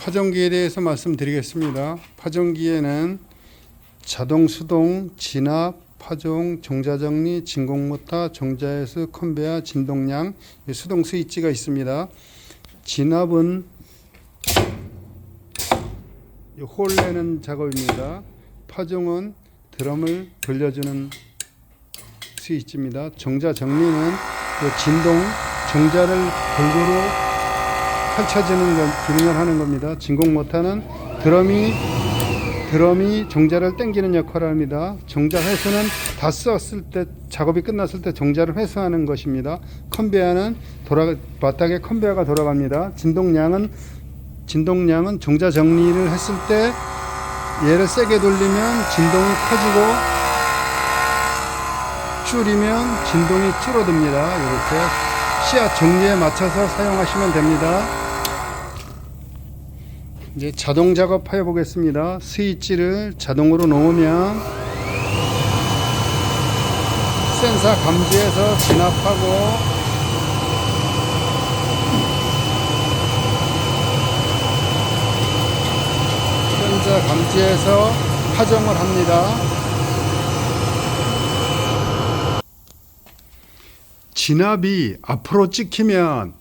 파종기에 대해서 말씀드리겠습니다. 파종기에는 자동 수동, 진압, 파종, 종자정리, 진공모터, 종자회수, 컨베야, 진동량, 이 수동 스위치가 있습니다. 진압은 이홀 내는 작업입니다. 파종은 드럼을 돌려주는 스위치입니다. 종자 정리는 이 진동, 종자를 골고루 펼쳐지는 것, 기능을 하는 겁니다. 진공 모터는 드럼이 드럼이 종자를 당기는 역할을 합니다. 종자 회수는 다 썼을 때 작업이 끝났을 때 종자를 회수하는 것입니다. 컨베어는 돌아 바닥에 컨베어가 돌아갑니다. 진동량은 진동량은 종자 정리를 했을 때 얘를 세게 돌리면 진동이 커지고 줄이면 진동이 줄어듭니다. 이렇게 씨앗 종류에 맞춰서 사용하시면 됩니다. 이제 자동 작업해 보겠습니다. 스위치를 자동으로 놓으면 센서 감지해서 진압하고 센서 감지해서 파종을 합니다. 진압이 앞으로 찍히면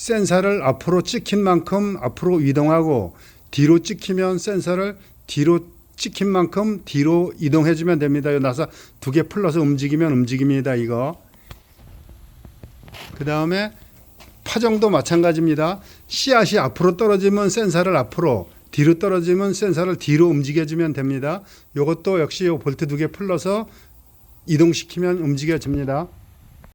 센서를 앞으로 찍힌 만큼 앞으로 이동하고 뒤로 찍히면 센서를 뒤로 찍힌 만큼 뒤로 이동해 주면 됩니다. 요 나사 두 개 풀러서 움직이면 움직입니다. 이거. 그 다음에 파종도 마찬가지입니다. 씨앗이 앞으로 떨어지면 센서를 앞으로 뒤로 떨어지면 센서를 뒤로 움직여 주면 됩니다. 요것도 역시 요 볼트 두 개 풀러서 이동시키면 움직여집니다.